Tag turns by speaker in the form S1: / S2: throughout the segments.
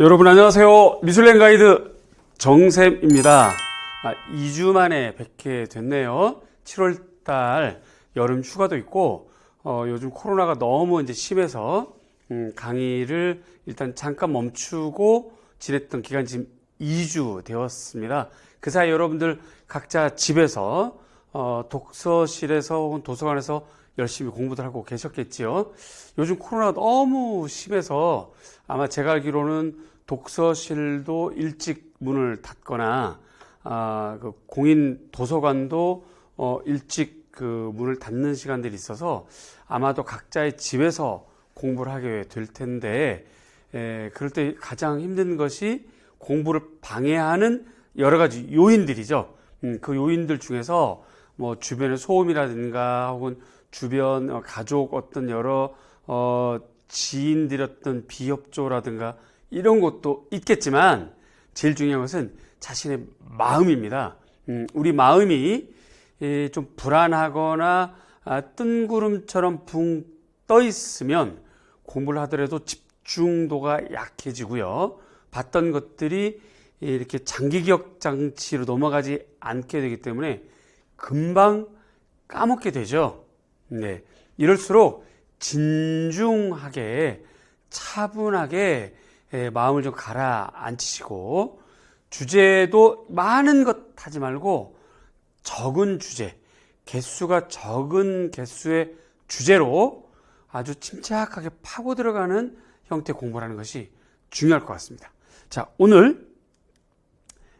S1: 여러분 안녕하세요. 미술랭 가이드 정샘입니다. 아, 2주 만에 뵙게 됐네요. 7월 달 여름 휴가도 있고 어, 요즘 코로나가 너무 이제 심해서 음, 강의를 일단 잠깐 멈추고 지냈던 기간 지금 2주 되었습니다. 그 사이 여러분들 각자 집에서 어, 독서실에서 혹은 도서관에서 열심히 공부들 하고 계셨겠지요. 요즘 코로나가 너무 심해서 아마 제가 알기로는 독서실도 일찍 문을 닫거나 아, 그 공인 도서관도 어, 일찍 그 문을 닫는 시간들이 있어서 아마도 각자의 집에서 공부를 하게 될 텐데 에, 그럴 때 가장 힘든 것이 공부를 방해하는 여러 가지 요인들이죠. 음, 그 요인들 중에서 뭐 주변의 소음이라든가 혹은 주변 어, 가족 어떤 여러 어, 지인들의 어떤 비협조라든가 이런 것도 있겠지만 제일 중요한 것은 자신의 마음입니다. 음, 우리 마음이 예, 좀 불안하거나 아, 뜬구름처럼 붕 떠 있으면 공부를 하더라도 집중도가 약해지고요. 봤던 것들이 이렇게 장기 기억 장치로 넘어가지 않게 되기 때문에 금방 까먹게 되죠. 네. 이럴수록 진중하게 차분하게 예, 마음을 좀 가라앉히시고 주제도 많은 것 하지 말고 적은 주제, 개수가 적은 개수의 주제로 아주 침착하게 파고 들어가는 형태 공부를 하는 것이 중요할 것 같습니다. 자, 오늘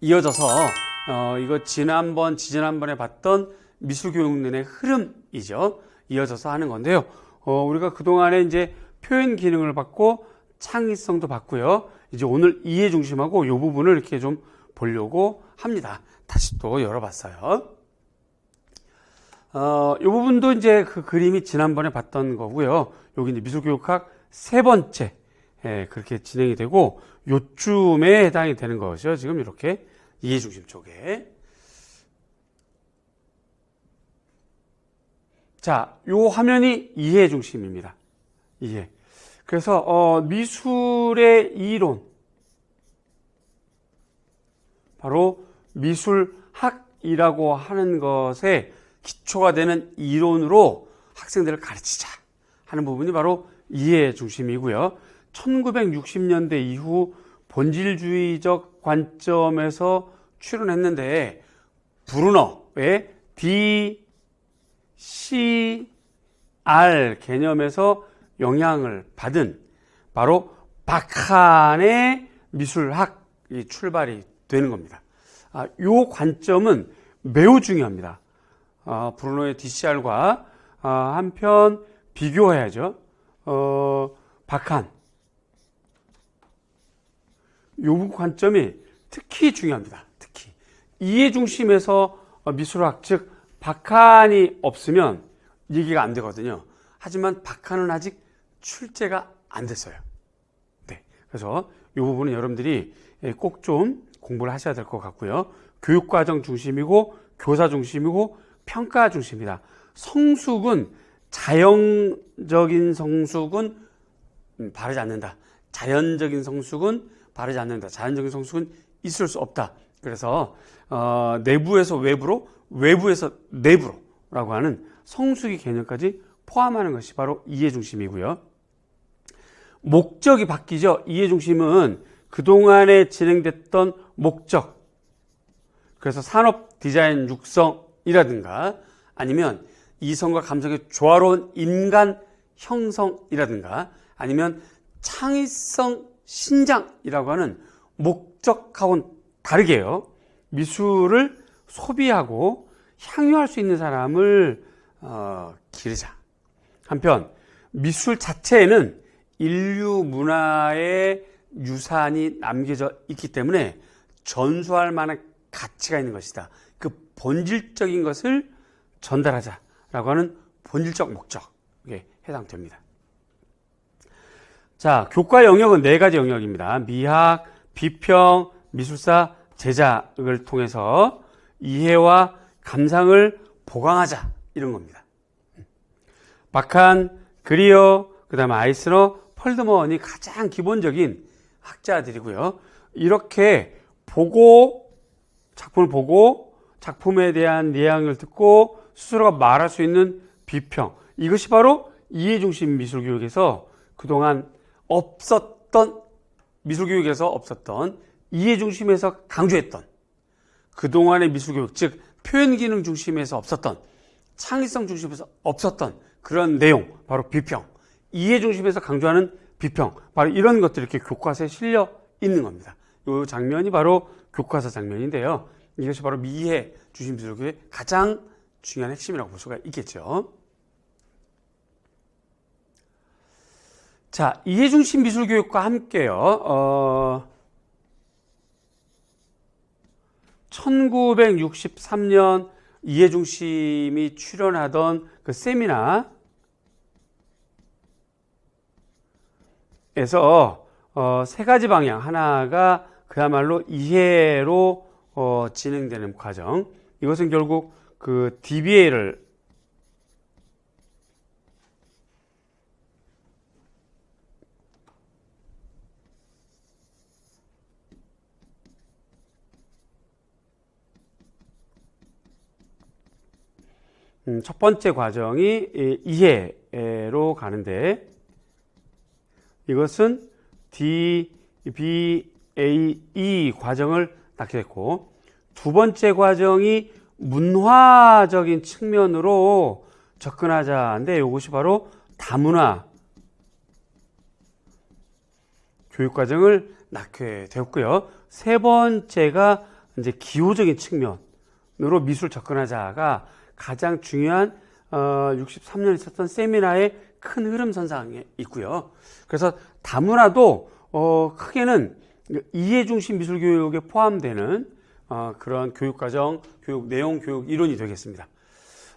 S1: 이어져서 어, 이거 지난번, 지지난번에 봤던 미술교육론의 흐름이죠. 이어져서 하는 건데요. 어, 우리가 그동안에 이제 표현 기능을 받고 창의성도 받고요. 이제 오늘 이해 중심하고 이 부분을 이렇게 좀 보려고 합니다. 다시 또 열어봤어요. 어, 이 부분도 이제 그 그림이 지난번에 봤던 거고요. 여기 이제 미술교육학 세 번째, 예, 그렇게 진행이 되고, 요쯤에 해당이 되는 거죠. 지금 이렇게 이해 중심 쪽에. 자, 요 화면이 이해 중심입니다. 이해. 그래서 어, 미술의 이론 바로 미술학이라고 하는 것에 기초가 되는 이론으로 학생들을 가르치자 하는 부분이 바로 이해 중심이고요. 1960년대 이후 본질주의적 관점에서 출연했는데 브루너의 D, C, R 개념에서 영향을 받은 바로 박한의 미술학이 출발이 되는 겁니다. 아, 요 관점은 매우 중요합니다. 아, 브루노의 DCR과 아, 한편 비교해야죠. 어, 박한. 요 관점이 특히 중요합니다. 특히. 이해 중심에서 미술학, 즉, 박한이 없으면 얘기가 안 되거든요. 하지만 박한은 아직 출제가 안 됐어요. 네. 그래서 이 부분은 여러분들이 꼭 좀 공부를 하셔야 될 것 같고요. 교육과정 중심이고, 교사 중심이고, 평가 중심이다. 성숙은 자연적인 성숙은 음, 바르지 않는다. 자연적인 성숙은 바르지 않는다. 자연적인 성숙은 있을 수 없다. 그래서 어, 내부에서 외부로, 외부에서 내부로라고 하는 성숙의 개념까지 포함하는 것이 바로 이해 중심이고요. 목적이 바뀌죠. 이해 중심은 그동안에 진행됐던 목적. 그래서 산업 디자인 육성이라든가 아니면 이성과 감성의 조화로운 인간 형성이라든가 아니면 창의성 신장이라고 하는 목적하고는 다르게요. 미술을 소비하고 향유할 수 있는 사람을 어, 기르자. 한편 미술 자체에는 인류 문화의 유산이 남겨져 있기 때문에 전수할 만한 가치가 있는 것이다. 그 본질적인 것을 전달하자라고 하는 본질적 목적에 해당됩니다. 자, 교과 영역은 네 가지 영역입니다. 미학, 비평, 미술사, 제작을 통해서 이해와 감상을 보강하자 이런 겁니다. 박한, 그리어, 그 다음에 아이스너, 펄드먼이 가장 기본적인 학자들이고요. 이렇게 보고 작품을 보고 작품에 대한 내용을 듣고 스스로가 말할 수 있는 비평 이것이 바로 이해 중심 미술 교육에서 그동안 없었던 미술 교육에서 없었던 이해 중심에서 강조했던 그동안의 미술 교육 즉 표현 기능 중심에서 없었던 창의성 중심에서 없었던 그런 내용 바로 비평 이해 중심에서 강조하는 비평 바로 이런 것들이 이렇게 교과서에 실려 있는 겁니다. 이 장면이 바로 교과서 장면인데요. 이것이 바로 미해 중심 미술교육의 가장 중요한 핵심이라고 볼 수가 있겠죠. 자, 이해중심 미술교육과 함께요, 어, 1963년 이해중심이 출연하던 그 세미나, 에서 어, 세 가지 방향 하나가 그야말로 이해로 어, 진행되는 과정. 이것은 결국 그 DBA를 음, 첫 번째 과정이 이 이해로 가는데 이것은 DBAE 과정을 낳게 됐고 두 번째 과정이 문화적인 측면으로 접근하자인데 이것이 바로 다문화 교육 과정을 낳게 되었고요. 세 번째가 이제 기호적인 측면으로 미술 접근하자가 가장 중요한 어, 63년 있었던 세미나의 큰 흐름선상에 있고요. 그래서 다문화도 어, 크게는 이해 중심 미술 교육에 포함되는 어, 그런 교육 과정, 교육 내용, 교육 이론이 되겠습니다.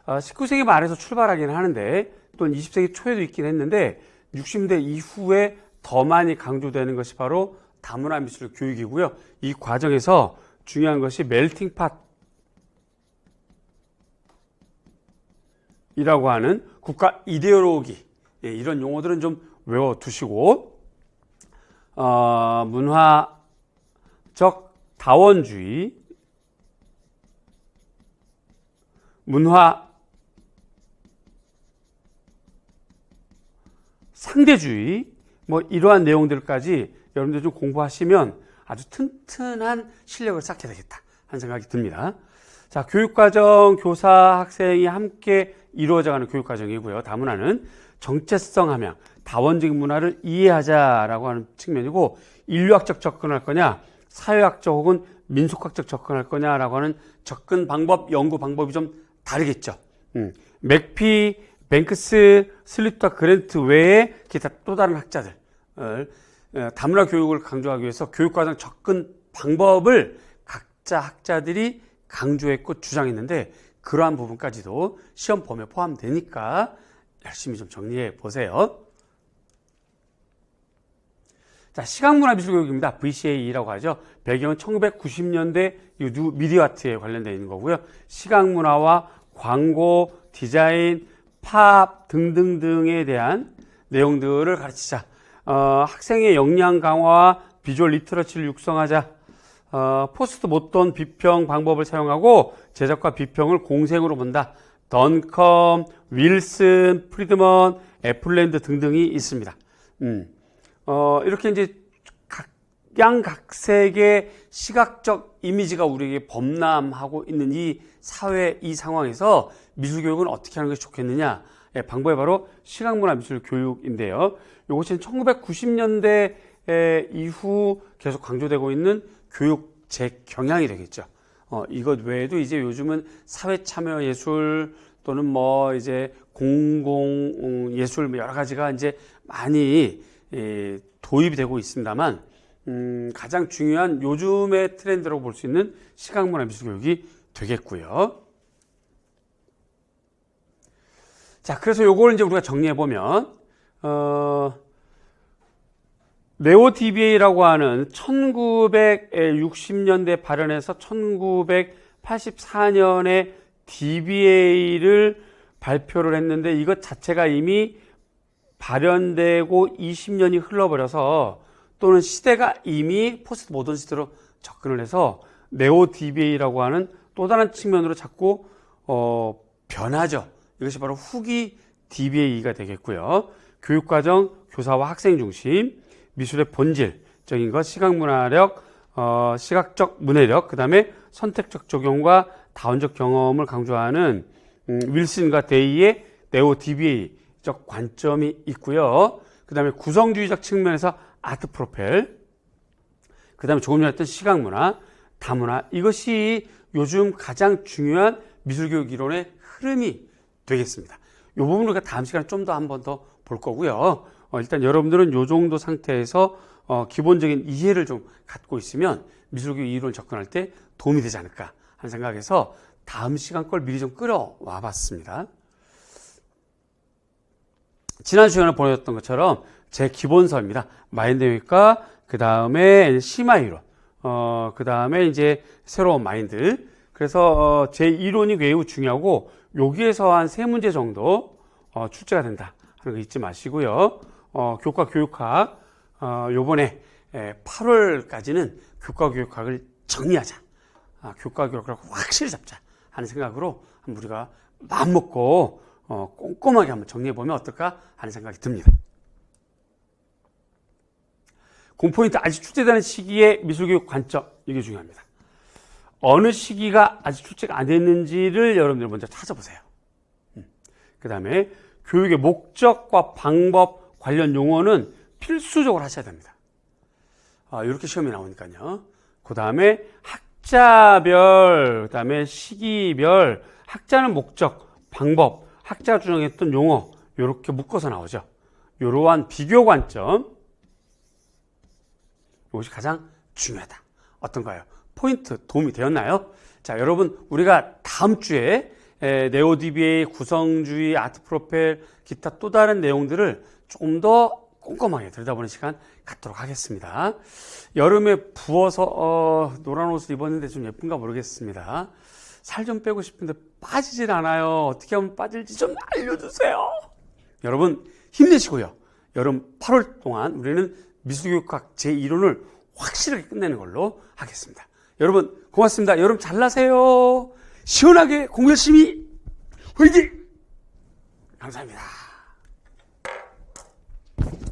S1: 어, 19세기 말에서 출발하기는 하는데 또 20세기 초에도 있긴 했는데 60대 이후에 더 많이 강조되는 것이 바로 다문화 미술 교육이고요. 이 과정에서 중요한 것이 멜팅 팟이라고 하는 국가 이데올로기 예, 이런 용어들은 좀 외워두시고 어, 문화적 다원주의, 문화 상대주의 뭐 이러한 내용들까지 여러분들 좀 공부하시면 아주 튼튼한 실력을 쌓게 되겠다 하는 생각이 듭니다. 자, 교육과정, 교사, 학생이 함께 이루어져가는 교육과정이고요. 다문화는 정체성 함양, 다원적인 문화를 이해하자라고 하는 측면이고 인류학적 접근할 거냐, 사회학적 혹은 민속학적 접근할 거냐라고 하는 접근 방법, 연구 방법이 좀 다르겠죠. 음. 맥피, 뱅크스, 슬리터, 그랜트 외에 기타 또 다른 학자들 어, 다문화 교육을 강조하기 위해서 교육과정 접근 방법을 각자 학자들이 강조했고 주장했는데 그러한 부분까지도 시험 범위에 포함되니까 열심히 좀 정리해 보세요. 자, 시각문화미술교육입니다. VCA라고 하죠. 배경은 1990년대 미디어 아트에 관련되어 있는 거고요. 시각문화와 광고, 디자인, 팝 등등등에 대한 내용들을 가르치자. 어, 학생의 역량 강화와 비주얼 리터러치를 육성하자. 어, 포스트 못돈 비평 방법을 사용하고 제작과 비평을 공생으로 본다. 던컴, 윌슨, 프리드먼, 애플랜드 등등이 있습니다. 음. 어, 이렇게 이제 각양각색의 시각적 이미지가 우리에게 범람하고 있는 이 사회 이 상황에서 미술 교육은 어떻게 하는 것이 좋겠느냐? 예, 방법이 바로 시각문화 미술 교육인데요. 이것은 1990년대 이후 계속 강조되고 있는 교육 재경향이 되겠죠. 어, 이것 외에도 이제 요즘은 사회 참여 예술 또는 뭐 이제 공공 예술 뭐 여러 가지가 이제 많이 예, 도입이 되고 있습니다만 음, 가장 중요한 요즘의 트렌드라고 볼 수 있는 시각문화 미술 교육이 되겠고요. 자, 그래서 요걸 이제 우리가 정리해 보면 어, 네오 DBA라고 하는 1960년대 발현해서 1984년에 DBA를 발표를 했는데 이것 자체가 이미 발현되고 20년이 흘러버려서 또 또는 시대가 이미 포스트 모던 시대로 접근을 해서 네오 DBA라고 하는 또 다른 측면으로 자꾸 어, 변하죠. 이것이 바로 후기 DBA가 되겠고요. 교육과정, 교사와 학생 중심, 미술의 본질적인 것, 시각문화력, 어, 시각적 문해력, 그 다음에 선택적 적용과 다원적 경험을 강조하는 음, 윌슨과 데이의 네오 DBA적 관점이 있고요. 그 다음에 구성주의적 측면에서 아트 프로펠, 그 다음에 조금 전에 했던 시각문화, 다문화, 이것이 요즘 가장 중요한 미술교육 이론의 흐름이 되겠습니다. 이 부분을 다음 시간에 좀 더 한 번 더 볼 거고요. 어, 일단 여러분들은 이 정도 상태에서 어, 기본적인 이해를 좀 갖고 있으면 미술교육 이론을 접근할 때 도움이 되지 않을까 하는 생각에서 다음 시간 걸 미리 좀 끌어와 봤습니다. 지난 시간에 보여줬던 것처럼 제 기본서입니다. 마인드웨이과 그 다음에 심화 이론, 어, 그 다음에 이제 새로운 마인드. 그래서 어, 제 이론이 매우 중요하고 여기에서 한 세 문제 정도 어, 출제가 된다 하는 거 잊지 마시고요. 어, 교과 교육학 어, 요번에 에, 8월까지는 교과 교육학을 정리하자. 아, 교과 교육학을 확실히 잡자 하는 생각으로 우리가 마음 먹고 어, 꼼꼼하게 한번 정리해 보면 어떨까 하는 생각이 듭니다. 공포인트 아직 출제되는 시기의 미술교육 관점 이게 중요합니다. 어느 시기가 아직 출제가 안 됐는지를 여러분들 먼저 찾아보세요. 그 다음에 교육의 목적과 방법 관련 용어는 필수적으로 하셔야 됩니다. 아, 이렇게 시험이 나오니까요. 그 다음에 학자별, 그 다음에 시기별, 학자는 목적, 방법, 학자가 주장했던 용어, 이렇게 묶어서 나오죠. 이러한 비교 관점, 이것이 가장 중요하다. 어떤가요? 포인트 도움이 되었나요? 자, 여러분, 우리가 다음 주에 에, 네오DBA 구성주의, 아트 프로펠, 기타 또 다른 내용들을 조금 더 꼼꼼하게 들여다보는 시간 갖도록 하겠습니다. 여름에 부어서 어, 노란 옷을 입었는데 좀 예쁜가 모르겠습니다. 살 좀 빼고 싶은데 빠지질 않아요. 어떻게 하면 빠질지 좀 알려주세요. 여러분 힘내시고요. 여름 8월 동안 우리는 미술교육학 제1호를 확실하게 끝내는 걸로 하겠습니다. 여러분 고맙습니다. 여러분 잘나세요. 시원하게 공부 열심히 화이팅! 감사합니다.